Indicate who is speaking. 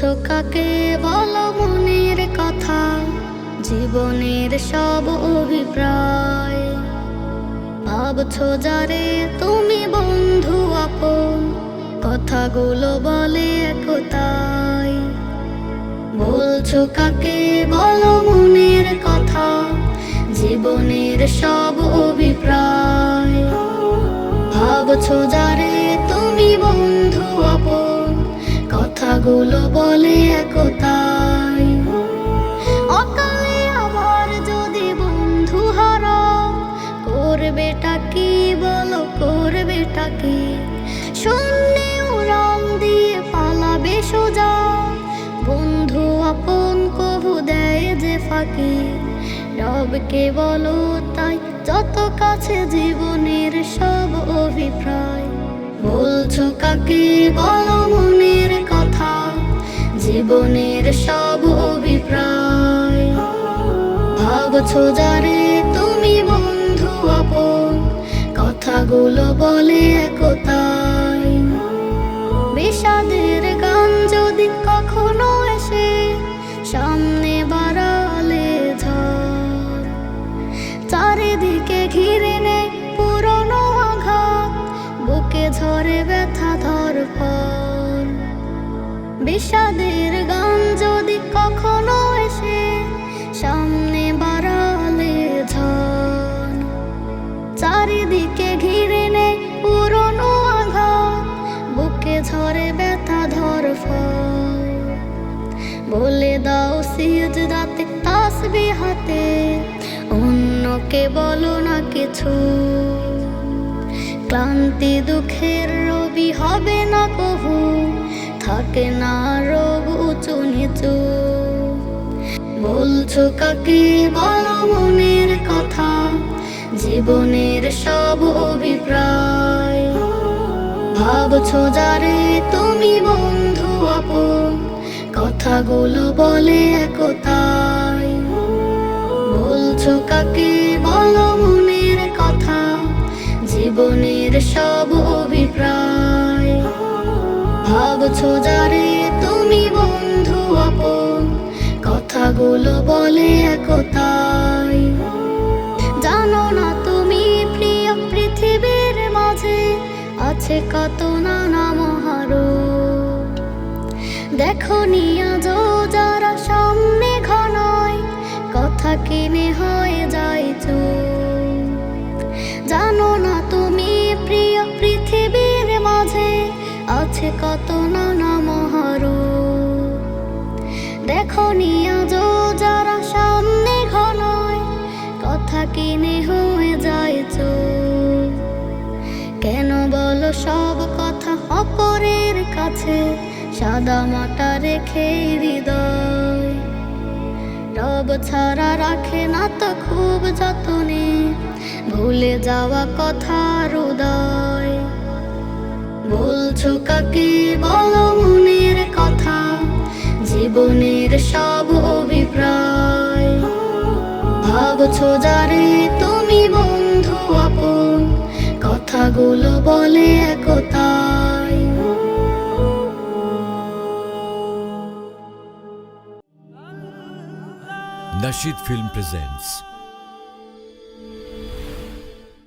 Speaker 1: কাকে? বলো মনের কথা। জীবনের সব অভিপ্রায়। ভাবছ যারে? তুমি বন্ধু আপন। কথাগুলো বলে একতাই। বলছো কাকে? বলো মনের কথা। জীবনের সব অভিপ্রায়। ভাবছ যারে? তুমি বন্ধু আপন। কথাগুলো বলে একতাই। অকালে আবার যদি বন্ধু হারা, করবেটা কি বলো, করবেটা কি? শূন্যে উড়াল দিয়ে পালাবে সোজা, বন্ধু আপন কবু দেয় যে ফাঁকি। রবকে বলো তাই, যত কাছে জীবনের সব অভিপ্রায়। বলছো কাকে বলো জীবনের সব অভিপ্রায়। ভাবছ যারে তুমি বন্ধু আপন, কথাগুলো বলে একতাই বিষাদের গান যদি কখনো এসে, সামনে বাড়ালে ঝড়। চারিদিকে ঘিরে নেই পুরনো আঘাত, বুকে ঝরে ব্যথা ধর বিষাদের গান যদি কখনো এসে সামনে বাড়ালে ঝড় চারিদিকে ঘিরে নেই পুরনো আঘাত, বুকে ঝরে ব্যথা ধর বলে দাও সিজ রাতে তাসবি হাতে, অন্যকে বলো না কিছু। ক্লান্তি দুঃখের রবি হবে না কভু থাকে না রোগ উঁচু নিচু বলছো কাকে বলো মনের কথা? জীবনের সব অভিপ্রায়। ভাবছ যারে তুমি বন্ধু আপন? কথাগুলো বলে একতাই। বলছো কাকে বলো মনের কথা? জীবনের সব ভাবছ যারে তুমি বন্ধু আপন? কথাগুলো বলে একতাই। জানো না তুমি প্রিয় পৃথিবীর মাঝে, আছে কত নানা মহারূপ দেখো নিয়া যারা সামনে আছে কত নানা মহারূপ দেখো নিয়াজ যারা সামনে ঘনায় কথা কিনে হয়ে যায় চুপ কেন বলো সব কথা অপরের কাছে, সাদা মাটা রেখে হৃদয়। রব ছাড়া রাখে না তো খুব যতনে, ভুলে যাওয়া কথা উদয় বলছো কাকে? বলো মনের কথা। জীবনের সব অভিপ্রায়। ভাবছ যারে তুমি বন্ধু আপন। কথাগুলো বলে একতাই
Speaker 2: Nashid Film presents